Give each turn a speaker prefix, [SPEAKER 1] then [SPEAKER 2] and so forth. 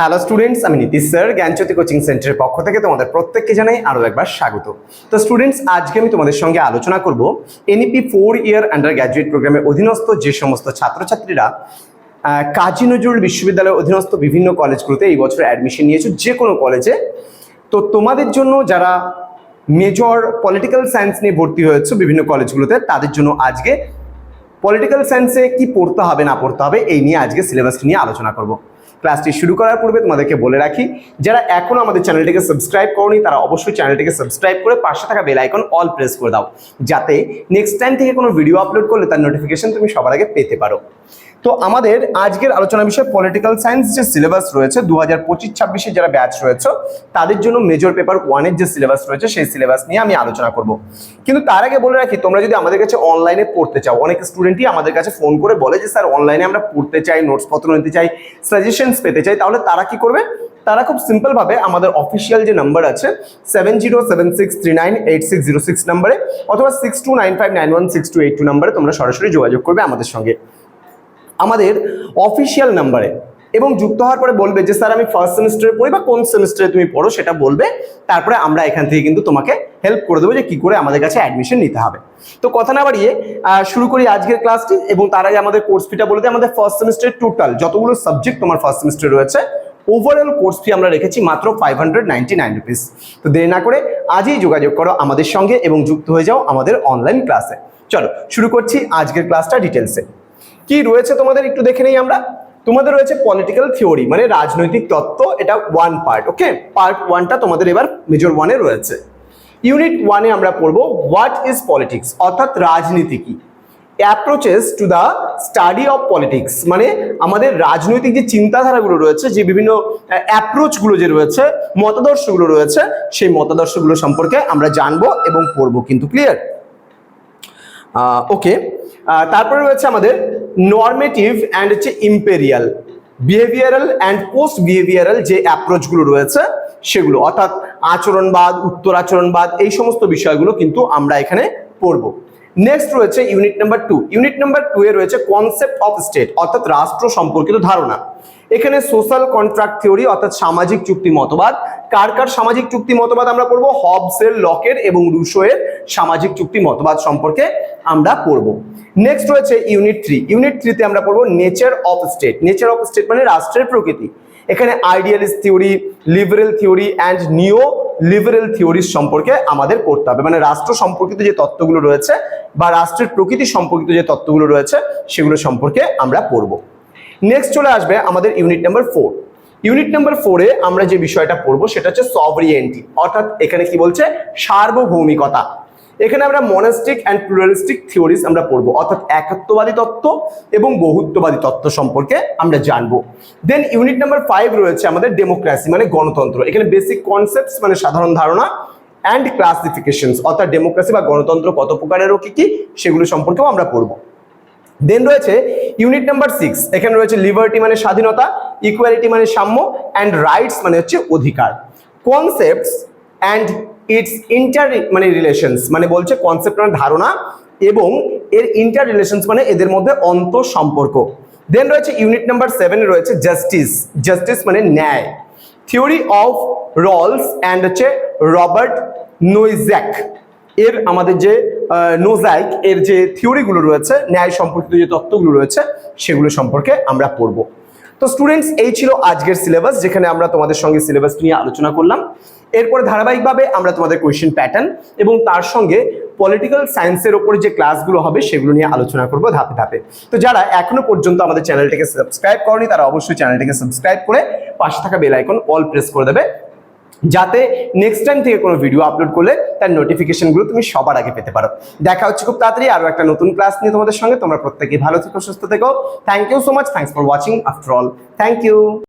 [SPEAKER 1] Hello students আমি Nitish sir জ্ঞানজ্যোতি coaching সেন্টারের পক্ষ থেকে তোমাদের প্রত্যেককে জানাই আরও একবার স্বাগত। তো স্টুডেন্টস আজকে আমি তোমাদের সঙ্গে আলোচনা করব NEP four year undergraduate প্রোগ্রামের অধীনস্থ যে সমস্ত ছাত্রছাত্রীরা কাজী নজরুল বিশ্ববিদ্যালয়ের অধীনস্থ বিভিন্ন কলেজগুলোতে এই বছর অ্যাডমিশন নিয়েছো, যে কোনো কলেজে তো তোমাদের জন্য যারা মেজর পলিটিক্যাল সায়েন্স নিয়ে ভর্তি হয়েছে বিভিন্ন কলেজগুলোতে তাদের জন্য আজকে পলিটিক্যাল সায়েন্সে কি পড়তে হবে, না পড়তে হবে, এই নিয়ে আজকে সিলেবাসটি নিয়ে আলোচনা করব। ক্লাসটি শুরু করার পূর্বে তোমাদেরকে বলে রাখি, যারা এখনও আমাদের চ্যানেলটিকে সাবস্ক্রাইব করনি, তারা অবশ্যই চ্যানেলটিকে সাবস্ক্রাইব করে পাশে থাকা বেল আইকন অল প্রেস করে দাও, যাতে নেক্সট টাইম থেকে কোনো ভিডিও আপলোড করলে তার নোটিফিকেশন তুমি সবার আগে পেতে পারো। তো আমাদের আজকের আলোচনা বিষয় পলিটিক্যাল সায়েন্স যে সিলেবাস রয়েছে দু হাজার পঁচিশ ছাব্বিশে যারা ব্যাচ রয়েছে, তাদের জন্য মেজর পেপার ওয়ানের যে সিলেবাস রয়েছে, সেই সিলেবাস নিয়ে আমি আলোচনা করব। কিন্তু তার আগে বলে রাখি, তোমরা যদি আমাদের কাছে অনলাইনে পড়তে চাও, অনেক স্টুডেন্টই আমাদের কাছে ফোন করে বলে যে, স্যার অনলাইনে আমরা পড়তে চাই নোটস পত্র নিতে চাই সাজেশনস পেতে চাই, তাহলে তারা কি করবে? তারা খুব সিম্পল ভাবে আমাদের অফিসিয়াল যে নাম্বার আছে seven zero seven six three nine eight six zero six নাম্বারে অথবা six two nine five nine one six two eight two নাম্বারে তোমরা সরাসরি যোগাযোগ করবে আমাদের সঙ্গে। আমাদের অফিসিয়াল নাম্বারে এবং যুক্ত হওয়ার পরে বলবে যে, স্যার, আমি ফার্স্ট সেমিস্টারে পড়ি বা কোন সেমিস্টারে তুমি পড়ো সেটা বলবে। তারপরে আমরা এখান থেকে কিন্তু তোমাকে হেল্প করে দেবো যে, কী করে আমাদের কাছে অ্যাডমিশন নিতে হবে। তো কথা না বাড়িয়ে শুরু করি আজকের ক্লাসটি এবং তার আগে আমাদের কোর্স ফিটা বলে দিই। আমাদের ফার্স্ট সেমিস্টারের টোটাল যতগুলো সাবজেক্ট তোমার ফার্স্ট সেমিস্টারে রয়েছে ওভারঅল কোর্স ফি আমরা রেখেছি মাত্র five hundred ninety nine rupees তো দেরি না করে আজই যোগাযোগ করো আমাদের সঙ্গে এবং যুক্ত হয়ে যাও আমাদের অনলাইন ক্লাসে চলো, শুরু করছি আজকের ক্লাসটা ডিটেলসে কি রয়েছে তোমাদের একটু দেখে নেই আমরা? তোমাদের রয়েছে পলিটিক্যাল থিওরি মানে রাজনৈতিক তত্ত্ব, এটা ওয়ান পার্ট ওকে পার্ট ওয়ানটা তোমাদের এবার মেজর ওয়ানে রয়েছে। ইউনিট ওয়ানে আমরা পড়ব হোয়াট ইজ পলিটিক্স অর্থাৎ রাজনীতি কি? Approaches to the study of politics মানে আমাদের রাজনৈতিক যে চিন্তাধারাগুলো রয়েছে, যে বিভিন্ন অ্যাপ্রোচগুলো যে রয়েছে, মতাদর্শগুলো রয়েছে, সেই মতাদর্শগুলো সম্পর্কে আমরা জানব এবং পড়ব কিন্তু ক্লিয়ার ওকে তারপরে রয়েছে আমাদের নর্মেটিভ অ্যান্ড হচ্ছে empirical behavioural and post behavioural যে অ্যাপ্রোচগুলো রয়েছে সেগুলো, অর্থাৎ আচরণবাদ, উত্তর আচরণবাদ, এই সমস্ত বিষয়গুলো কিন্তু আমরা এখানে পড়ব। নেক্সট রয়েছে unit number two unit number two এ রয়েছে কনসেপ্ট অফ স্টেট অর্থাৎ রাষ্ট্র সম্পর্কিত ধারণা। এখানে সোশ্যাল কন্ট্রাক্ট থিওরি অর্থাৎ সামাজিক চুক্তি মতবাদ। কার কার সামাজিক চুক্তি মতবাদ আমরা পড়ব? হবসের লকের এবং রুশোয়ের সামাজিক চুক্তি মতবাদ সম্পর্কে আমরা পড়ব। নেক্সট রয়েছে ইউনিট থ্রি ইউনিট থ্রিতে আমরা পড়ব nature of state nature of state মানে রাষ্ট্রের প্রকৃতি। এখানে idealist theory liberal theory and neo liberal theories সম্পর্কে আমাদের পড়তে হবে। মানে রাষ্ট্র সম্পর্কিত যে তত্ত্বগুলো রয়েছে বা রাষ্ট্রের প্রকৃতি সম্পর্কিত যে তত্ত্বগুলো রয়েছে, সেগুলো সম্পর্কে আমরা পড়ব। নেক্সট চলে আসবে আমাদের unit number four unit number ফোরে আমরা যে বিষয়টা পড়ব, সেটা হচ্ছে সভরিয়েন্টি অর্থাৎ এখানে কি বলছে? সার্বভৌমিকতা। এখানে আমরা মনাস্টিক অ্যান্ড প্লুরালিস্টিক থিওরিজ আমরা পড়ব, অর্থাৎ একাত্মবাদী তত্ত্ব এবং বহুত্ববাদী তত্ত্ব সম্পর্কে আমরা জানব। দেন ইউনিট নাম্বার ফাইভ রয়েছে আমাদের ডেমোক্রেসি মানে গণতন্ত্র। এখানে বেসিক কনসেপ্টস মানে সাধারণ ধারণা অ্যান্ড ক্লাসিফিকেশনস অর্থাৎ ডেমোক্রেসি বা গণতন্ত্র কত প্রকারের ও কী কি, সেগুলো সম্পর্কেও আমরা পড়ব। দেন রয়েছে ইউনিট নাম্বার সিক্স এখানে রয়েছে লিবার্টি মানে স্বাধীনতা ইকুয়ালিটি মানে সাম্য অ্যান্ড রাইটস মানে হচ্ছে অধিকার। কনসেপ্টস অ্যান্ড ইটস ইন্টার মানে রিলেশনস মানে বলছে কনসেপ্ট মানে ধারণা এবং এর ইন্টার রিলেশনস মানে এদের মধ্যে অন্ত সম্পর্ক দেন রয়েছে ইউনিট নাম্বার সেভেনে রয়েছে জাস্টিস জাস্টিস মানে ন্যায়। থিওরি অফ রলস অ্যান্ড হচ্ছে রবার্ট নোইজ্যাক এর আমাদের যে নোজাইক এর যে থিওরিগুলো রয়েছে, ন্যায় সম্পর্কিত যে তত্ত্বগুলো রয়েছে, সেগুলো সম্পর্কে আমরা পড়ব। তো স্টুডেন্টস এই ছিল আজকের সিলেবাস যেখানে আমরা তোমাদের সঙ্গে সিলেবাস নিয়ে আলোচনা করলাম। এরপরে ধারাবাহিকভাবে আমরা তোমাদের কোয়েশ্চেন প্যাটার্ন এবং তার সঙ্গে পলিটিক্যাল সায়েন্সের ওপরে যে ক্লাসগুলো হবে, সেগুলো নিয়ে আলোচনা করব ধাপে ধাপে। তো যারা এখনও পর্যন্ত আমাদের চ্যানেলটিকে সাবস্ক্রাইব করেনি, তারা অবশ্যই চ্যানেলটিকে সাবস্ক্রাইব করে পাশে থাকা বেল আইকন অল প্রেস করে দেবে। যাতে নেক্সট টাইম থেকে কোনো ভিডিও আপলোড করলে তার নোটিফিকেশনগুলো তুমি সবার আগে পেতে পারো। দেখা হচ্ছে খুব তাড়াতাড়ি আরও একটা নতুন ক্লাস নিয়ে তোমাদের সঙ্গে। তোমরা প্রত্যেকেই ভালো থেকো, সুস্থ থেকো। Thank you so much thanks for watching after all thank you